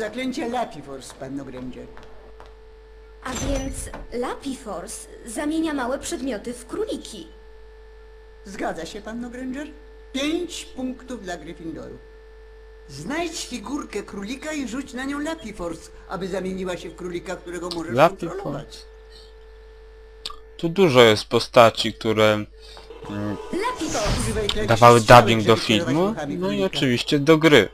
zaklęcia Lapiforce, panno Granger. A więc Lapiforce zamienia małe przedmioty w króliki. Zgadza się, panno Granger? Pięć punktów dla Gryffindoru. Znajdź figurkę królika i rzuć na nią Lapiforce, aby zamieniła się w królika, którego możesz Lapiforce. kontrolować. Tu dużo jest postaci, które mm, Lapiforce! Używaj dawały strzałek, dubbing żeby do kierować filmu, ruchami no i królika. oczywiście do gry.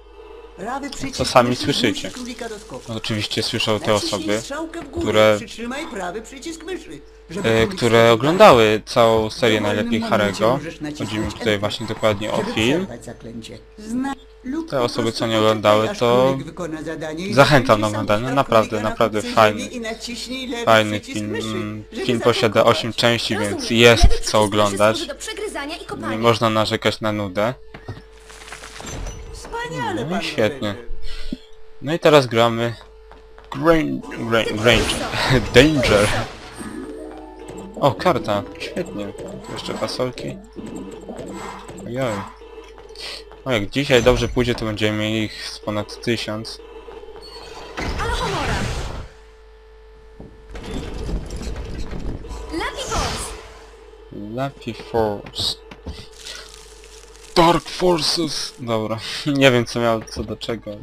Prawy przycisk co sami myszy słyszycie. zmusi królika do skoku. Oczywiście słyszą te Naciśnij osoby, strzałkę w górę, które- Przytrzymaj prawy przycisk myszy, żeby e, królik które oglądały całą serię najlepiej Harego. Chodzi mi tutaj właśnie dokładnie o żeby film. przerwać zaklęcie. Zna... lub Te po osoby, prostu co nie poczekaj, oglądały, aż to królik wykona zadanie i zachęcam do sam oglądania. Naprawdę, królika na naprawdę fajny. ziemi i naciśnij lewy Fajny przycisk film. myszy, Mm, żeby Film posiada zaatakować. 8 części, więc Rozumiem. jest co myszy oglądać. służy do przegryzania i Nie kopania. można narzekać na nudę. Wspaniale, No i świetnie. No i teraz gramy. Grain... Granger. Danger. O, karta. Świetnie. Jeszcze fasolki. Ojoj. O, jak dzisiaj dobrze pójdzie, to będziemy mieli ich z ponad tysiąc. Ale honora! Lapiforce! Lucky Force. Dark Forces! Dobra, nie wiem co miał co do czego. ale-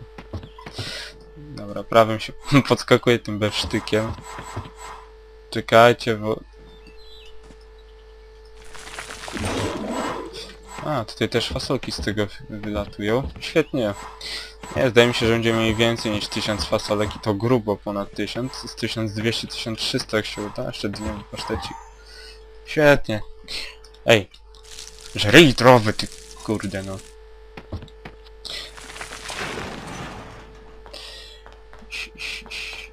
Dobra, prawym się podskakuje tym bewsztykiem. Czekajcie, bo... A, tutaj też fasolki z tego wy- wylatują. Świetnie. Nie, zdaje mi się, że będziemy mieli więcej niż 1000 fasolek i to grubo ponad 1000. Z 1200-1300 jak się uda, jeszcze dwie pasztecik. Świetnie. Ej. Żryj trowy, ty kurde no.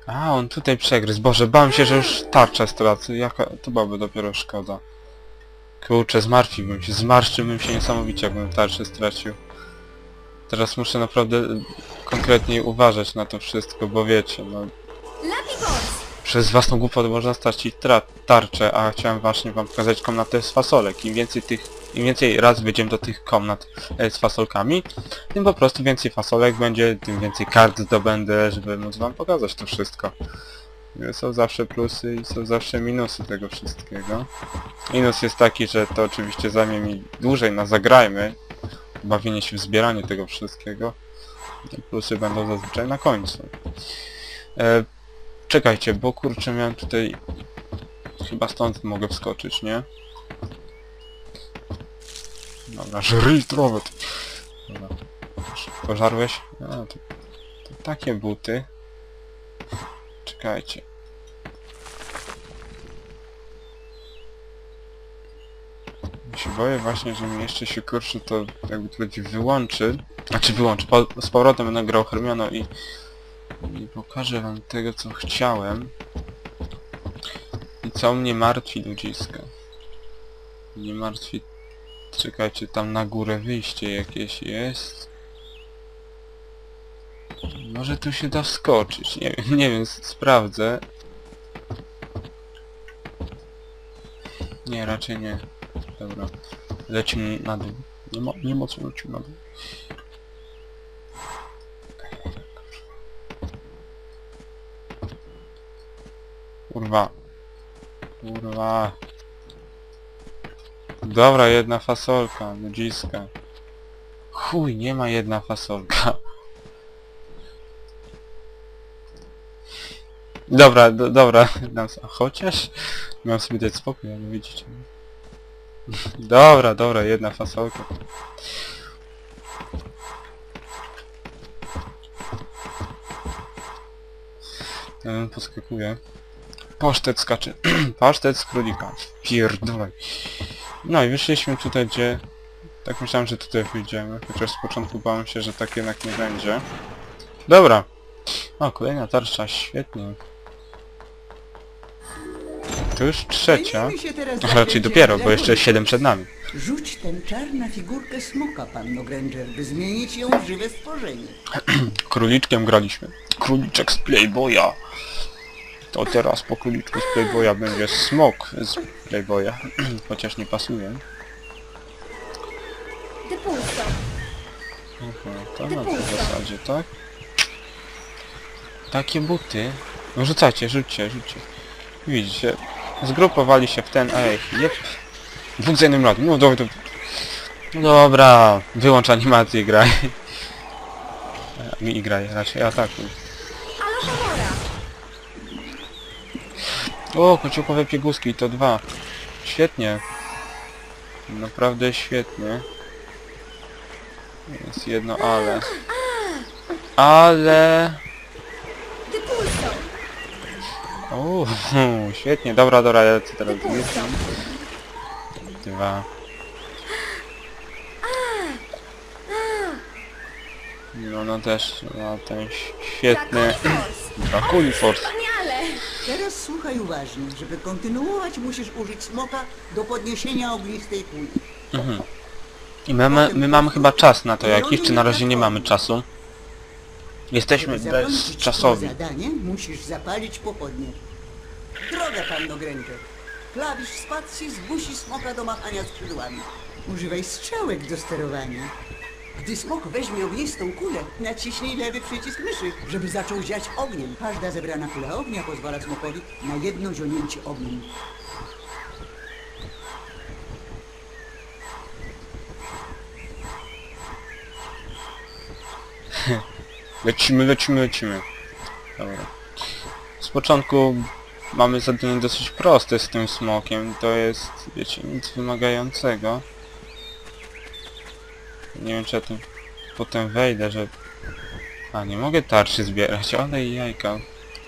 A, on tutaj przegryzł. Boże, bałem się, że już tarczę stracę. Jaka... To byłaby dopiero szkoda. Kurczę, zmartwiłbym się. Zmarszczyłbym się niesamowicie, jakbym tarczę stracił. Teraz muszę naprawdę konkretnie uważać na to wszystko, bo wiecie, no... Przez własną głupotę można stracić tra- tarczę, a chciałem właśnie wam pokazać komnatę z fasolek. Im więcej tych, im więcej raz wejdziemy do tych komnat e, z fasolkami, tym po prostu więcej fasolek będzie, tym więcej kart zdobędę, żeby móc wam pokazać to wszystko. E, Są zawsze plusy i są zawsze minusy tego wszystkiego. Minus jest taki, że to oczywiście zajmie mi dłużej na zagrajmy, bawienie się w zbieranie tego wszystkiego. Plusy będą zazwyczaj na końcu. E, Czekajcie, bo kurczę miałem tutaj... Chyba stąd mogę wskoczyć, nie? Dobra, żryj trowę. Dobra. Pożarłeś? A, to, to takie buty. Czekajcie. Ja się boję właśnie, że mi jeszcze się kurczę to jakby to będzie wyłączy. Znaczy wyłączy. Po, z powrotem będę grał i nie pokażę wam tego co chciałem. I co mnie martwi ludziska. Nie martwi... Czekajcie, tam na górę wyjście jakieś jest. Może tu się da wskoczyć, nie wiem, nie wiem, sprawdzę. Nie, raczej nie. Dobra. Lecimy na dół. Nie, nie mocno lecimy na dół. Kurwa. Kurwa. Dobra, jedna fasolka, ludziska. Chuj, nie ma jedna fasolka. Dobra, do, dobra. dam Chociaż miałem sobie dać spokój, ale widzicie. Dobra, dobra, jedna fasolka. Ja podskakuję. Pasztet skacze. Pasztet z królika. Pierdolaj. No i wyszliśmy tutaj, gdzie... Tak myślałem, że tutaj wyjdziemy. Chociaż z początku bałem się, że tak jednak nie będzie. Dobra. O, kolejna tarcza. Świetnie. To już trzecia. Zajmijmy się teraz A raczej zaklęciem dopiero, bo jeszcze. 7 przed nami. Rzuć na figurkę smoka, panno Granger, by zmienić ją w żywe stworzenie. Króliczkiem graliśmy. Króliczek z Playboya. To teraz po króliczku z Playboya będzie smok z Playboya. Chociaż nie pasuje. Depulso! Aha, to na tej zasadzie, tak? Takie buty. No rzucajcie, rzućcie, rzućcie. Widzicie, zgrupowali się w ten, ej, jep. Dwóch z jednym razem, no dobra, no dobra, wyłącz animację i graj. I graj, raczej atakuj. O, kociołkowe pieguski, to dwa. Świetnie. Naprawdę świetnie. Jest jedno ale. Ale... Uuu, świetnie, dobra, dobra, ja lecę teraz. Depulso! Dwa. No, no też ma ten ś- świetny... Draconi Force! Teraz słuchaj uważnie. Żeby kontynuować, musisz użyć smoka do podniesienia ognistej kuli. I my, my, my mamy chyba czas na to jakiś, czy na razie nie mamy czasu? Jesteśmy Żeby zakończyć bezczasowi. zadanie, musisz zapalić pochodnie. Droga, panno Granger. Klawisz spacji zmusi smoka do machania skrzydłami. Używaj strzałek do sterowania. Gdy smok weźmie ognistą kulę, naciśnij lewy przycisk myszy, żeby zaczął ziać ogniem. Każda zebrana kula ognia pozwala smokowi na jedno zionięcie ogniem. Lecimy, lecimy, lecimy. Dobra. Z początku mamy zadanie dosyć proste z tym smokiem. To jest, wiecie, nic wymagającego. Nie wiem czy ja tu potem wejdę, że... A, nie mogę tarczy zbierać, ale jajka.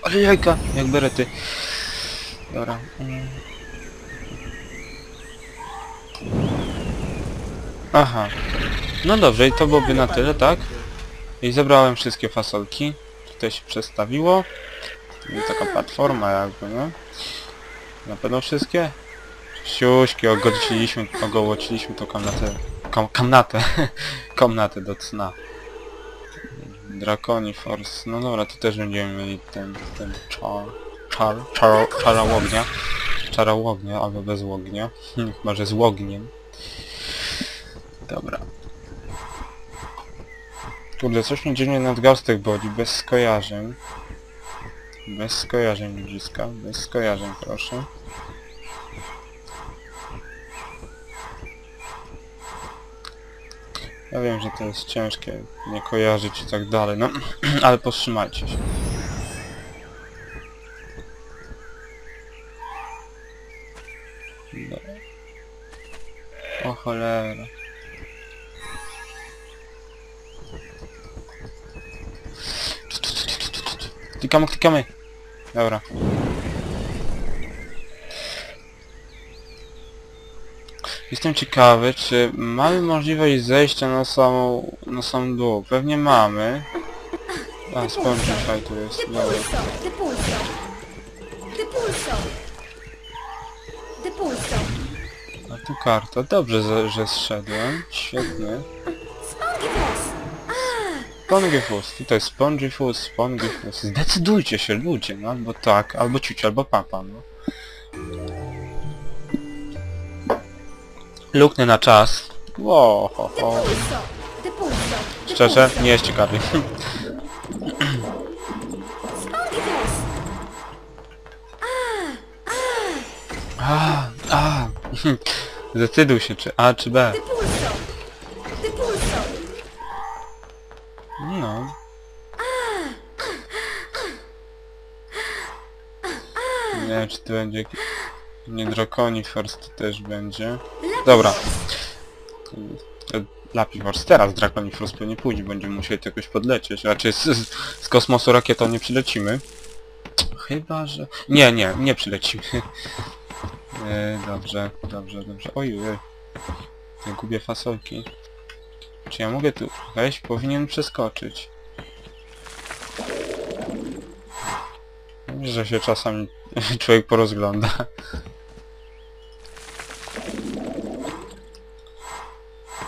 Ale jajka, jak berety. Dobra. mm. Aha. No dobrze, i to byłoby na tyle, tak? I zebrałem wszystkie fasolki. Tutaj się przestawiło. I taka platforma jakby, nie? Na pewno wszystkie? Siuśki, ogołociliśmy, ogołociliśmy tą kamnatę. Kom, kamnatę. komnatę do cna. Draconi Force. No dobra, tu też będziemy mieli ten, ten czar, czar, czar, czara łognia. Czara łognia, albo bez łognia. Chyba, że z łogniem. Dobra. Kurde, coś mnie dziwnie nadgarstek boli, bez skojarzeń. Bez skojarzeń ludziska, bez skojarzeń proszę. Ja wiem, że to jest ciężkie, nie kojarzyć i tak dalej, no, ale powstrzymajcie się. Dobra. O cholera. Klikamy, klikamy. Dobra. Jestem ciekawy, czy mamy możliwość zejścia na samą, na sam dół. Pewnie mamy. A, Spotify tu jest. Dobra. Depulso! Depulso! Depulso! A tu karta. Dobrze, że, że zszedłem. Świetnie. Spongibus! Spongifus. Tutaj Spongifus, Spongifus. Zdecydujcie się ludzie, no albo tak, albo ciuć, albo papa, no. Luknę na czas. Ło, ho, ho. Depulso! Depulso! Szczerze, nie jest ciekawy. A, a. Zdecyduj się, czy A, czy B. Depulso! Depulso! No. Nie wiem, czy to będzie... jakiś- Nie Draconi Force to też będzie. Dobra. E, Lapi Force. Teraz Draconi Force pewnie pójdzie, będziemy musieli to jakoś podlecieć. Raczej z, z, z kosmosu rakietą nie przylecimy. Chyba, że... Nie, nie, nie przylecimy. E, dobrze, dobrze, dobrze. Oj, oj. Ja gubię fasolki. Czy ja mogę tu wejść? Powinien przeskoczyć. Że się czasami człowiek porozgląda.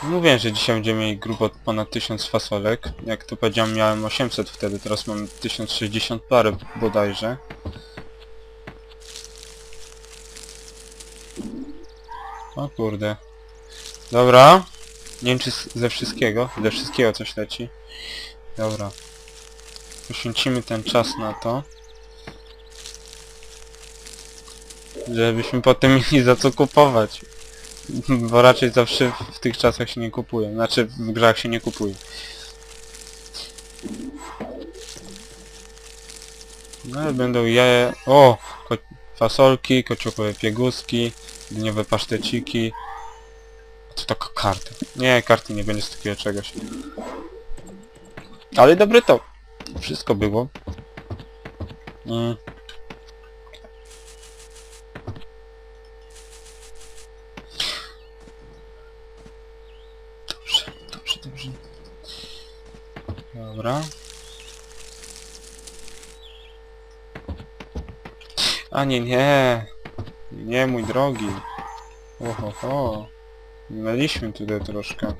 Mówiłem, że dzisiaj będziemy mieli grubo ponad 1000 fasolek. Jak to powiedziałem miałem 800 wtedy, teraz mam 1060 parę bodajże. O kurde. Dobra. Nie wiem czy ze wszystkiego. Ze wszystkiego coś leci. Dobra. poświęcimy ten czas na to. Żebyśmy potem mieli za co kupować. Bo raczej zawsze w tych czasach się nie kupuje. Znaczy w grach się nie kupuje. No ale będą jaje... O! Ko fasolki, kociołkowe pieguski, dniowe paszteciki. Co taka karta? Nie, karty nie będzie z takiego czegoś. Ale dobry to. Wszystko było. Mm. Dobrze, dobrze, dobrze. Dobra. A nie, nie. Nie, mój drogi. Oho, ho. Mieliśmy tutaj troszkę.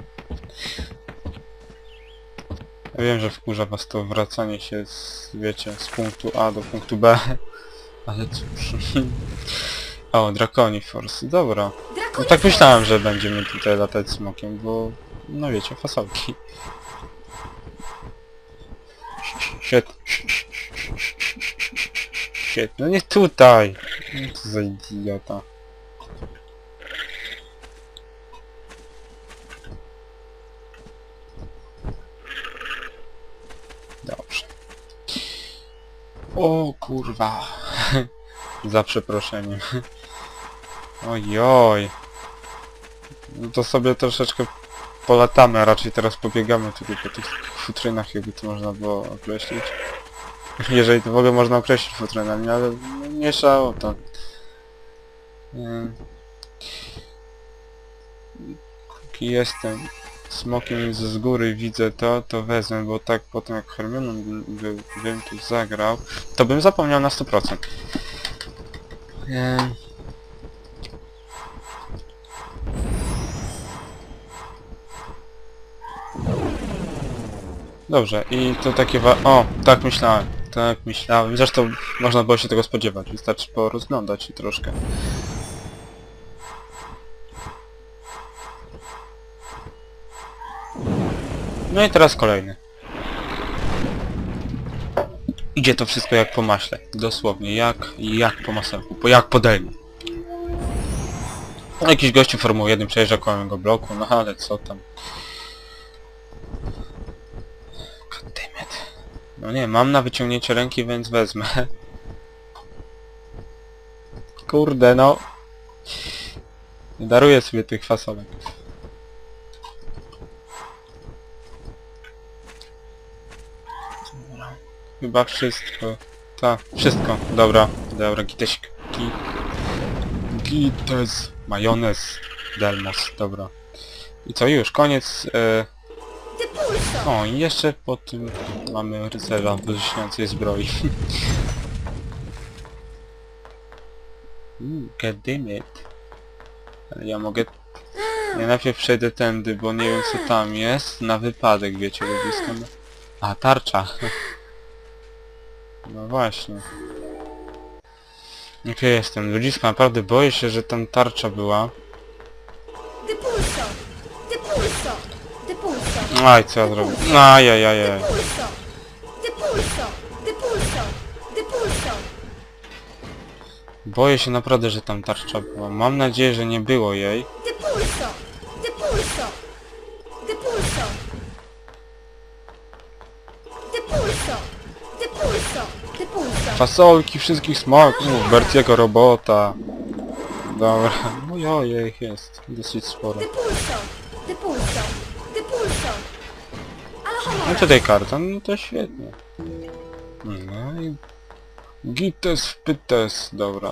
Ja wiem, że wkurza was to wracanie się z, wiecie, z punktu A do punktu B. Ale cóż. o, Draconi Force, dobra. No tak myślałem, że będziemy tutaj latać smokiem, bo... No wiecie, fasolki. Shit. Shit. No nie tutaj! Co za idiota. Dobrze. O kurwa. Za przeproszeniem. Ojoj. No to sobie troszeczkę polatamy, raczej teraz pobiegamy tutaj po tych futrynach, jakby to można było określić. Jeżeli to w ogóle można określić futrynami, ale no, mieszało to. Póki jestem smokiem z góry widzę to, to wezmę, bo tak potem jak Hermioną bym, by, bym tu zagrał, to bym zapomniał na 100%. Ym. Dobrze, i to takie wa... O, tak myślałem, tak myślałem. Zresztą można było się tego spodziewać, wystarczy porozglądać się troszkę. No i teraz kolejny. Idzie to wszystko jak po maśle. Dosłownie, jak, jak po masełku, po, jak po delni. Jakiś gościu Formuły 1 przejeżdża koło mojego bloku, no ale co tam. No nie, mam na wyciągnięcie ręki, więc wezmę. Kurde, no. Nie daruję sobie tych fasolek. Chyba wszystko. Tak, wszystko. Dobra, dobra, gitesik. Gi... Gites. Majonez. Delmos, dobra. I co, już, koniec. E... O, i jeszcze po tym mamy rycerza w lśniącej zbroi. Uuu, goddammit. Ale ja mogę... Ja najpierw przejdę tędy, bo nie wiem co tam jest, na wypadek, wiecie, lubisko. A, tarcza. No właśnie. Jakie jestem? Ludziska, naprawdę boję się, że tam tarcza była. Depulso. Depulso. Depulso. Aj, co ja zrobię? Ajajajaj. Depulso. Depulso. Depulso. Depulso. Boję się naprawdę, że tam tarcza była. Mam nadzieję, że nie było jej. Depulso. Depulso. Depulso. Depulso. Depulso. Depulso. Fasolki wszystkich smaków, Bertiego robota. Dobra, no ojej, jest dosyć sporo. Depulso. Depulso. Depulso. No tutaj karta, no to świetnie. No i... Gites pytes, dobra.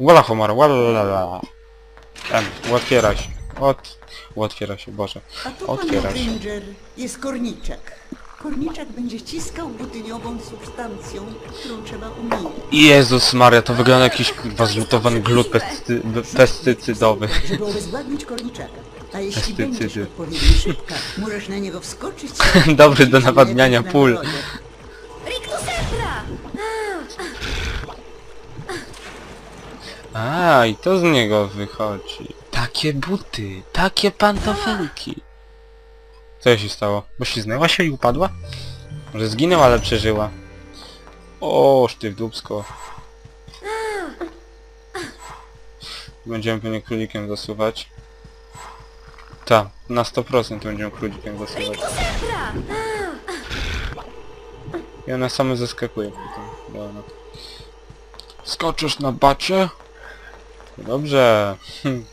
Wala homar, wala Em, otwiera się. Ot... Otwiera się, Boże. A Otwiera pan się. Granger jest korniczak. Korniczak będzie ściskał butyniową substancją, którą trzeba umieć. Jezus Maria, to wygląda jakiś kurwa zlutowany glut pesty, pestycydowy. żeby obezwładnić korniczaka. A jeśli Pestycydy. będziesz odpowiednio szybka, możesz na niego wskoczyć... Dobry do nawadniania na pól. A, i to z niego wychodzi. Takie buty, takie pantofelki. Co się stało? Bo śliznęła się i upadła? Może zginęła, ale przeżyła. Oż ty w dubsko. Będziemy pewnie królikiem zasuwać. Tak, na 100% będziemy królikiem. Rictusembra! I ona same zaskakuje potem. Dobra. Skoczysz na bacie? Dobrze. Hm.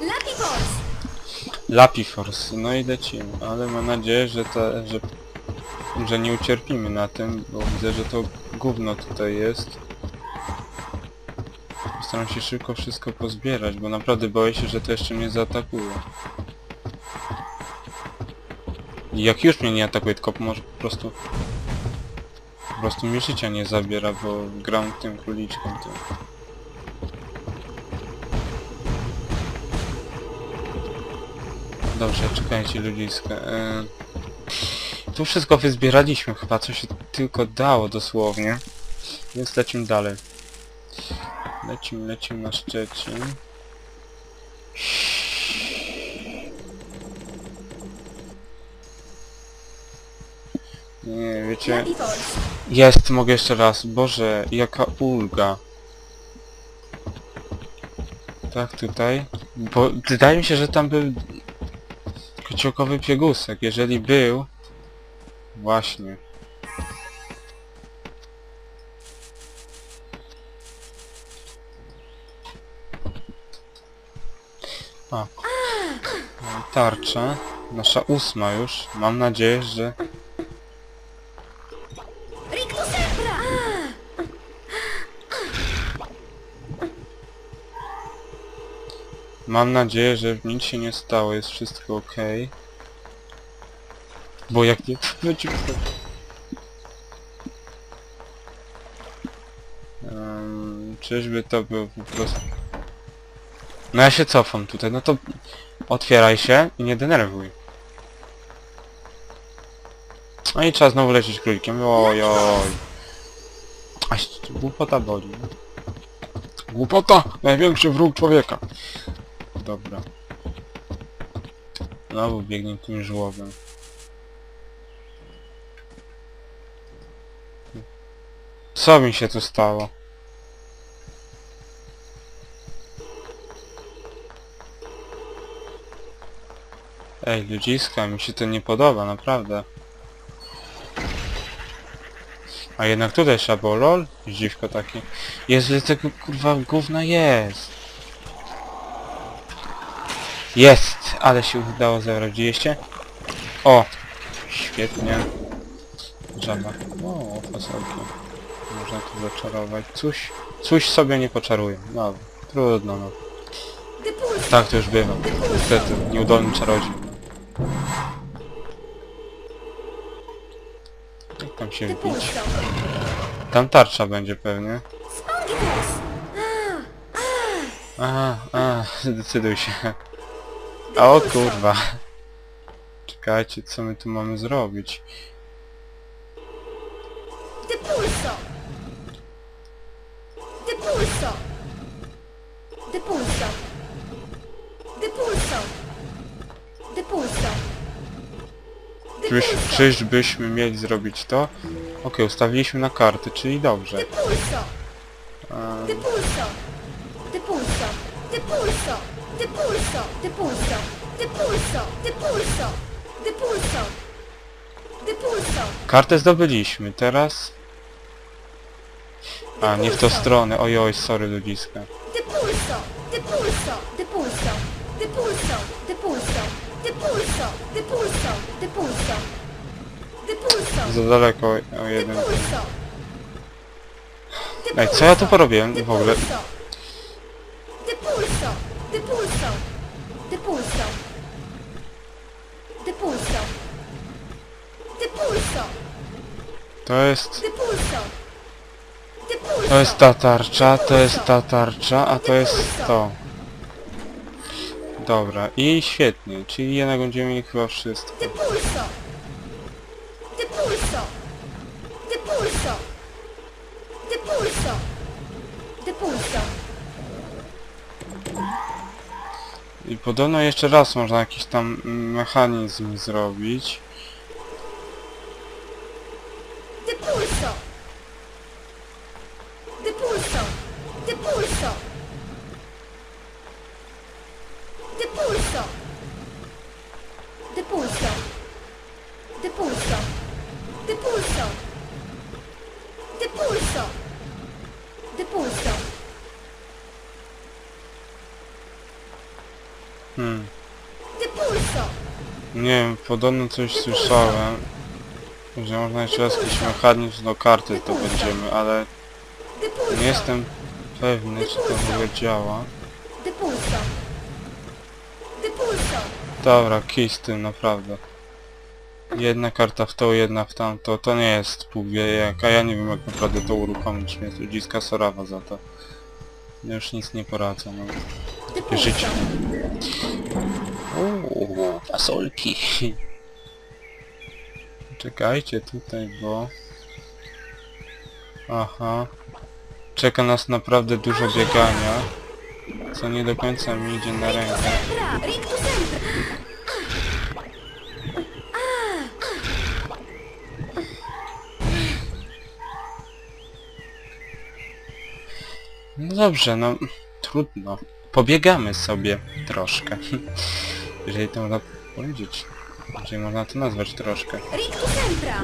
Lapivos! Lapiforce, no i lecimy, ale mam nadzieję, że, ta, że, że nie ucierpimy na tym, bo widzę, że to gówno tutaj jest. Postaram się szybko wszystko pozbierać, bo naprawdę boję się, że to jeszcze mnie zaatakuje. Jak już mnie nie atakuje, tylko może po prostu... Po prostu mi życia nie zabiera, bo gram tym króliczkiem tym. Dobrze, czekajcie ludziska. E... Tu wszystko wyzbieraliśmy chyba, co się tylko dało dosłownie. Więc lecimy dalej. Lecimy, lecimy na Szczecin. Nie, wiecie... Jest, mogę jeszcze raz. Boże, jaka ulga. Tak, tutaj. Bo wydaje mi się, że tam był kociołkowy piegusek. Jeżeli był... Właśnie. Tarcza. Nasza ósma już. Mam nadzieję, że... Mam nadzieję, że nic się nie stało, jest wszystko ok. Bo jak nie, będzie um, Czyżby to był po prostu... No ja się cofam tutaj, no to otwieraj się i nie denerwuj. No i trzeba znowu lecieć królikiem, oj oj. Aś, głupota boli. Głupota! Największy wróg człowieka. Dobra. Znowu biegnie tym żłobem. Co mi się tu stało? Ej, ludziska, mi się to nie podoba, naprawdę. A jednak tutaj trzeba było lol? Dziwko takie. Jezu, ile tego kurwa gówna jest. Jest! Ale się udało zebrać. Widzieliście? O! Świetnie. Żaba. O, fasolki. Można tu zaczarować. Coś, coś sobie nie poczaruje. No, trudno no. Tak to już bywa. Niestety, nieudolny czarodziej. Jak tam się? Depulso! Tam tarcza będzie pewnie. Spongitos! Aha, a, zdecyduj się. A o kurwa. Czekajcie, co my tu mamy zrobić? Depulso! Depulso! Depulso! Depulso! Czyż, czyżbyśmy mieli zrobić to? Okej, ustawiliśmy na karty, czyli dobrze. Depulso! A, Depulso! Depulso! Depulso! Depulso! Depulso! Depulso! Depulso! Depulso! Depulso! kartę zdobyliśmy, teraz... A, nie w tą stronę, ojoj, sorry ludziska. Depulso! Depulso! Depulso! Depulso! Ty pulso! Ty pulso! Ty pulso! Ty pulso! Za daleko o Ty jeden. pulso! Ty Ej, co ja tu porobiłem w ogóle? Ty pulso! Ty pulso! Ty pulso! Ty pulso! Ty pulso! To jest... Ty pulso! To jest ta tarcza, to jest ta tarcza, a to jest to. Dobra, i świetnie, czyli jednak będziemy mieli chyba wszystko. Ty pulso! Ty pulso! Ty pulso! Ty pulso! Ty pulso! I podobno jeszcze raz można jakiś tam mechanizm zrobić. Ty pulso! Nie wiem, podobno coś słyszałem, że można jeszcze raz jakiś mechanizm do karty zdobędziemy, ale Depulso! nie jestem pewny, czy to w ogóle działa. Dobra, kij z tym, naprawdę. Jedna karta w to, jedna w tamto, to nie jest pół a ja nie wiem jak naprawdę to uruchomić, mnie ludziska sorawa za to. Już nic nie poradzę, no. Życie. Uuu, fasolki. Czekajcie tutaj, bo... Aha. Czeka nas naprawdę dużo biegania, co nie do końca mi idzie na rękę. No dobrze, no trudno. Pobiegamy sobie troszkę. Jeżeli to można powiedzieć. Jeżeli można to nazwać troszkę. Rictus sempra!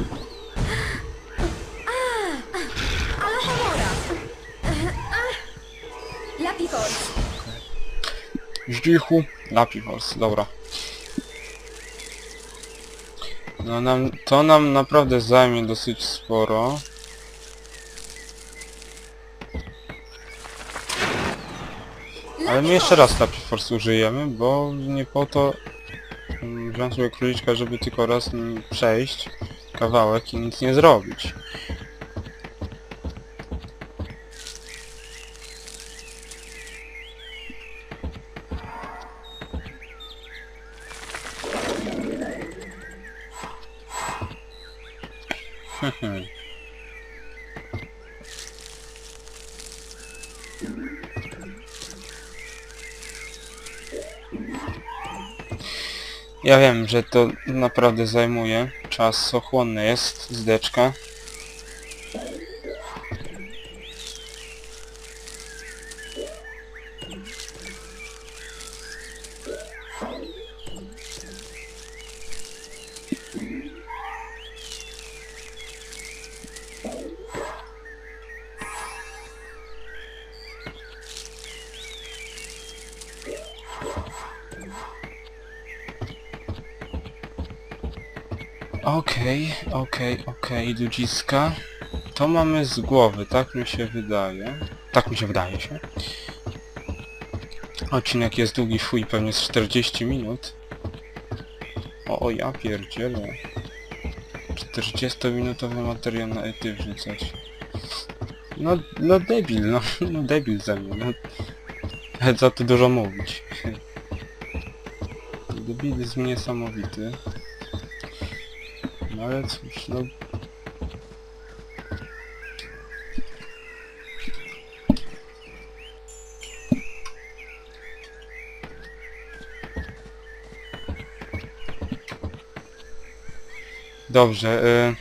Ah! Alohomora! Lapifors! Zdzichu, Lapivors, dobra. No nam, to nam naprawdę zajmie dosyć sporo. Ale my jeszcze raz Lapivors użyjemy, bo nie po to mm, wziąłem sobie króliczka, żeby tylko raz przejść kawałek i nic nie zrobić. Ja wiem, że to naprawdę zajmuje czas, ochłonny jest zdeczka. Okej, okej, okej, ludziska. To mamy z głowy, tak mi się wydaje. Tak mi się wydaje się. Odcinek jest długi, fuj, pewnie z 40 minut. O, o ja pierdzielę. 40-minutowy materiał na ety wrzucać. No, no debil, no, no debil ze mnie, no. Za to dużo mówić. Debilizm niesamowity. No ale cóż, no... Dobrze, y...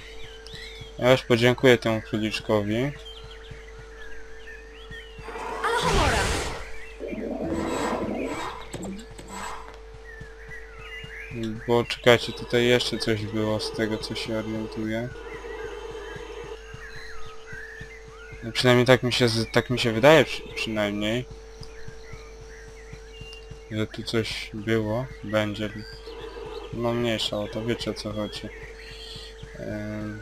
Ja już podziękuję temu króliczkowi. Bo czekajcie, tutaj jeszcze coś było z tego co się orientuję. No, przynajmniej tak mi się tak mi się wydaje przy, przynajmniej. Że tu coś było, będzie. No mniejsza o to, wiecie o co chodzi. Em.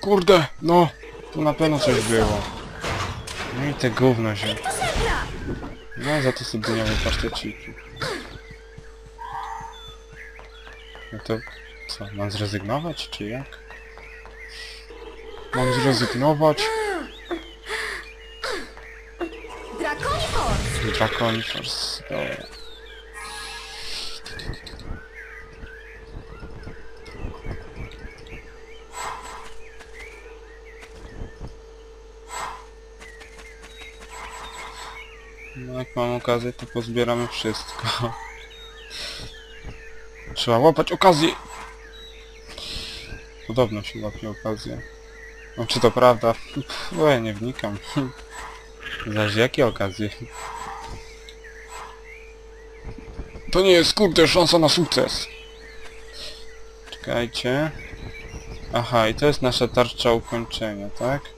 Kurde, no! Tu na pewno coś było. No i te gówno się. No za to sobie dniowe paszteciki. No to co, mam zrezygnować czy jak? Mam zrezygnować? Draconifors! Dragon Force, dobra. No jak mam okazję to pozbieramy wszystko. Trzeba łapać okazję! Podobno się łapie okazję. No czy to prawda? Bo ja nie wnikam. Zaś jakie okazje? To nie jest kurde szansa na sukces. Czekajcie. Aha, i to jest nasza tarcza ukończenia, tak?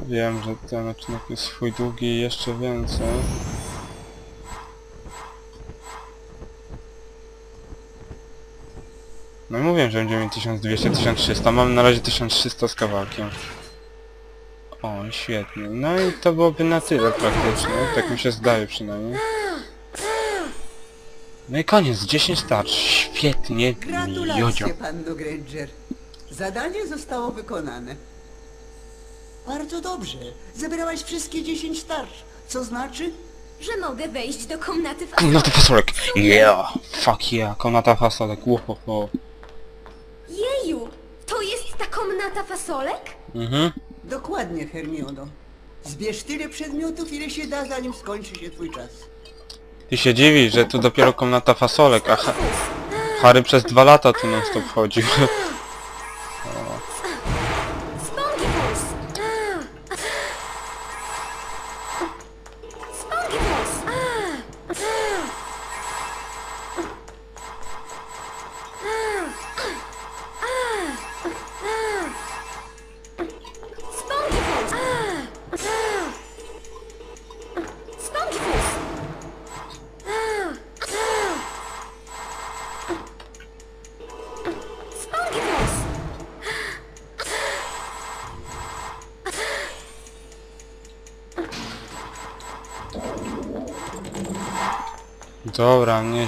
Ja wiem, że ten odcinek jest swój długi i jeszcze więcej. No i mówiłem, że będziemy mieć 1200, 1300. Mamy na razie 1300 z kawałkiem. O, świetnie. No i to byłoby na tyle praktycznie. Tak mi się zdaje przynajmniej. No i koniec, 10 tarcz. Świetnie, Jodzio. Gratulacje, panno Granger. Zadanie zostało wykonane. Bardzo dobrze. Zebrałaś wszystkie 10 tarcz. Co znaczy? Że mogę wejść do komnaty w... Komnata fasolek. Yeah! Fuck yeah, komnata fasolek. Łohoho. Jeju! To jest ta komnata fasolek? Mhm. Dokładnie, Hermiono. Zbierz tyle przedmiotów, ile się da, zanim skończy się twój czas. Ty się dziwisz, że tu dopiero komnata fasolek, a ha Harry przez dwa lata tu non stop chodził.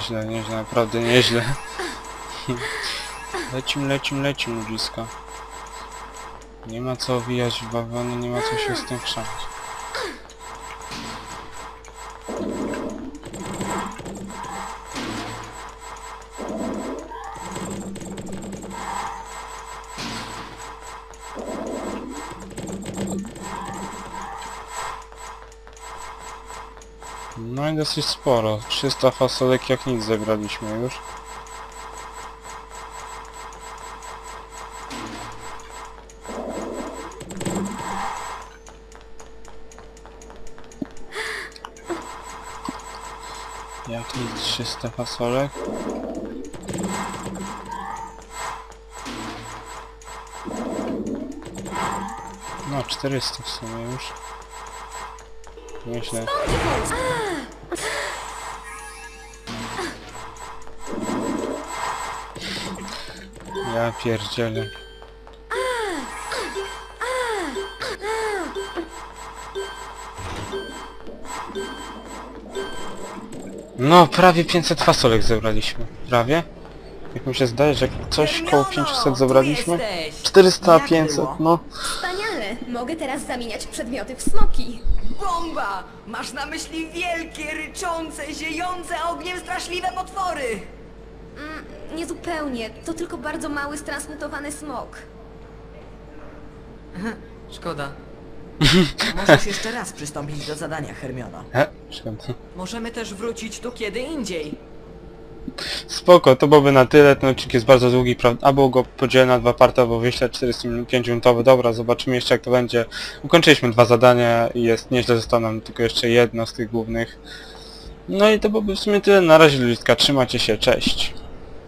Nieźle, nieźle, naprawdę nieźle. Lecim, lecim, lecim, ludziska. Nie ma co owijać w bawełnę, nie ma co się z tym. I dosyć sporo. 300 fasolek jak nic zebraliśmy już. Jak nic 300 fasolek? No 400 w sumie już. Nieźle. Ja pierdzielę. No, prawie 500 fasolek zebraliśmy. Prawie? Jak mi się zdaje, że coś koło 500 zebraliśmy? 400, 500, no. Wspaniale! Mogę teraz zamieniać przedmioty w smoki. Bomba! Masz na myśli wielkie, ryczące, ziejące ogniem straszliwe potwory! Niezupełnie. To tylko bardzo mały stransmutowany smok. Szkoda. Możesz jeszcze raz przystąpić do zadania, Hermiono. He, szkoda. Możemy też wrócić tu kiedy indziej. Spoko, to byłoby na tyle, ten odcinek jest bardzo długi, prawda? Albo go podzielę na dwa party, albo wyślę 45 minutowy, dobra, zobaczymy jeszcze jak to będzie. Ukończyliśmy dwa zadania i jest nieźle, zostało nam tylko jeszcze jedno z tych głównych. No i to byłoby w sumie tyle, na razie ludziska, trzymajcie się, cześć.